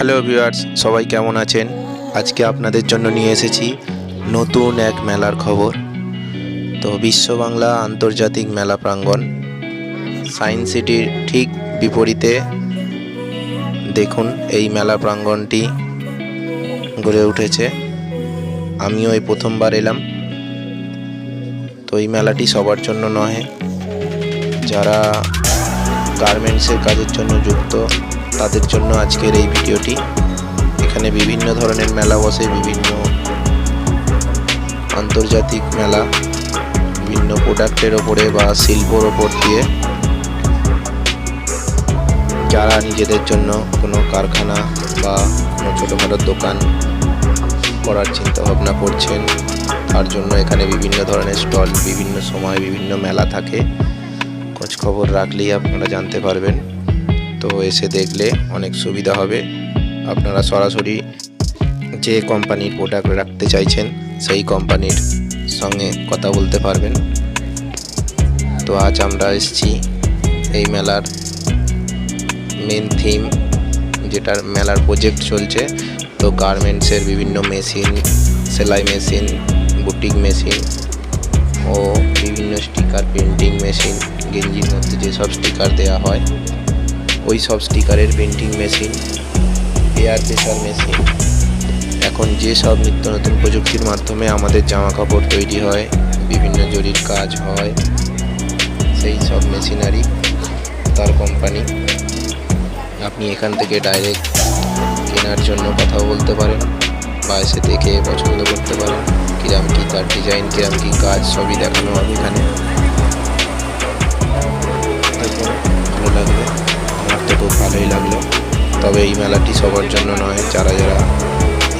Hello viewers, সবাই কেমন আছেন? আজকে আপনাদের জন্য নিয়ে এসেছি নতুন এক মেলার খবর। তো বিশ্ব বাংলা আন্তর্জাতিক মেলা প্রাঙ্গণ সায়েন্স সিটির ঠিক বিপরীতে দেখুন এই মেলা প্রাঙ্গণটি গড়ে উঠেছে। আমিও এই প্রথমবার এলাম। তো এই মেলাটি সবার জন্য নয়, যারা গার্মেন্টসের কাজের জন্য যুক্ত তাদের জন্য আজকের এই ভিডিওটি। এখানে বিভিন্ন ধরনের মেলা বসে, বিভিন্ন আন্তর্জাতিক মেলা, বিভিন্ন প্রোডাক্টের ওপরে বা শিল্পর ওপর দিয়ে যারা নিজেদের জন্য কোনো কারখানা বা কোনো ছোটোখাটো দোকান করার চিন্তা ভাবনা করছেন, তার জন্য এখানে বিভিন্ন ধরনের স্টল, বিভিন্ন সময় বিভিন্ন মেলা থাকে। খোঁজ খবর রাখলেই আপনারা জানতে পারবেন। তো এসে দেখলে অনেক সুবিধা হবে। আপনারা সরাসরি যে কোম্পানির প্রোডাক্ট রাখতে চাইছেন, সেই কোম্পানির সঙ্গে কথা বলতে পারবেন। তো আজ আমরা এসেছি এই মেলার মেন থিম যেটার মেলার প্রজেক্ট চলছে। তো গার্মেন্টসের বিভিন্ন মেশিন সেলাই মেশিন বুটিক মেশিন ও বিভিন্ন স্টিকার প্রিন্টিং মেশিন গেঞ্জির মধ্যে যেসব স্টিকার দেওয়া হয় ওই সব স্টিকারের printing machine air pressure machine এখন যে সব নিত্য নতুন প্রযুক্তির মাধ্যমে আমাদের জামা কাপড় তৈরি হয়, বিভিন্ন জরির কাজ হয়, সেই সব মেশিনারি তার কোম্পানি আপনি এখান থেকে ডাইরেক্ট কেনার জন্য কথাও বলতে পারেন, বা এসে দেখে পছন্দ করতে পারেন। কিরাম কি তার ডিজাইন কিরাম কি কাজ, সবই দেখানো হবে এখানে। ভালো লাগবে খুব ভালোই লাগল। তবে এই মেলাটি সবার জন্য নয়, যারা যারা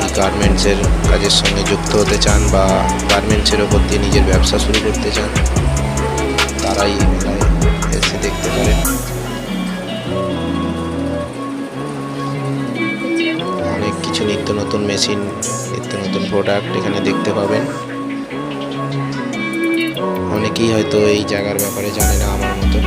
এই গার্মেন্টসের কাজের সঙ্গে যুক্ত হতে চান বা গার্মেন্টসের ওপর দিয়ে নিজের ব্যবসা শুরু করতে চান, তারাই এই মেলায় এসে দেখতে পারেন। অনেক কিছু নিত্য নতুন মেশিন নিত্য নতুন প্রোডাক্ট এখানে দেখতে পাবেন। অনেকেই হয়তো এই জায়গার ব্যাপারে জানে না আমার মতো।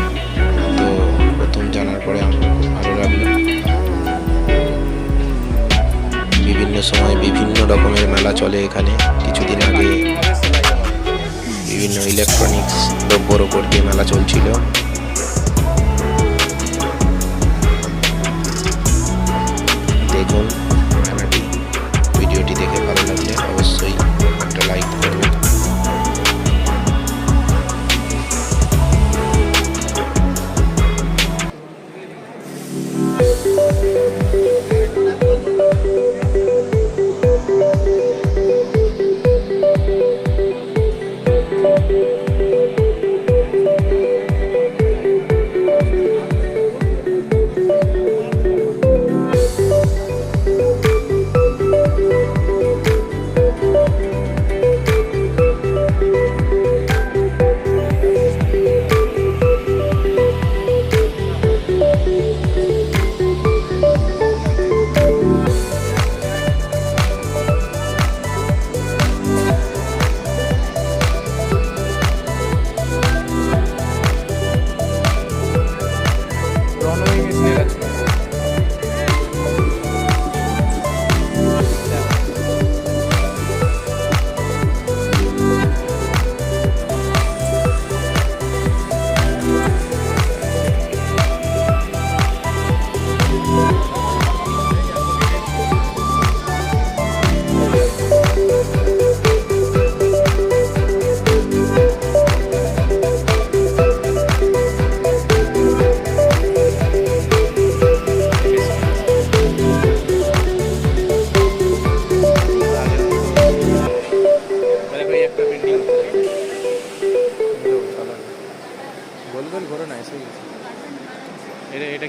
রকমের মেলা চলে এখানে। কিছুদিন আগে বিভিন্ন ইলেকট্রনিক্স দ্রব্যর ওপর দিয়ে মেলা চলছিল। এটা এটা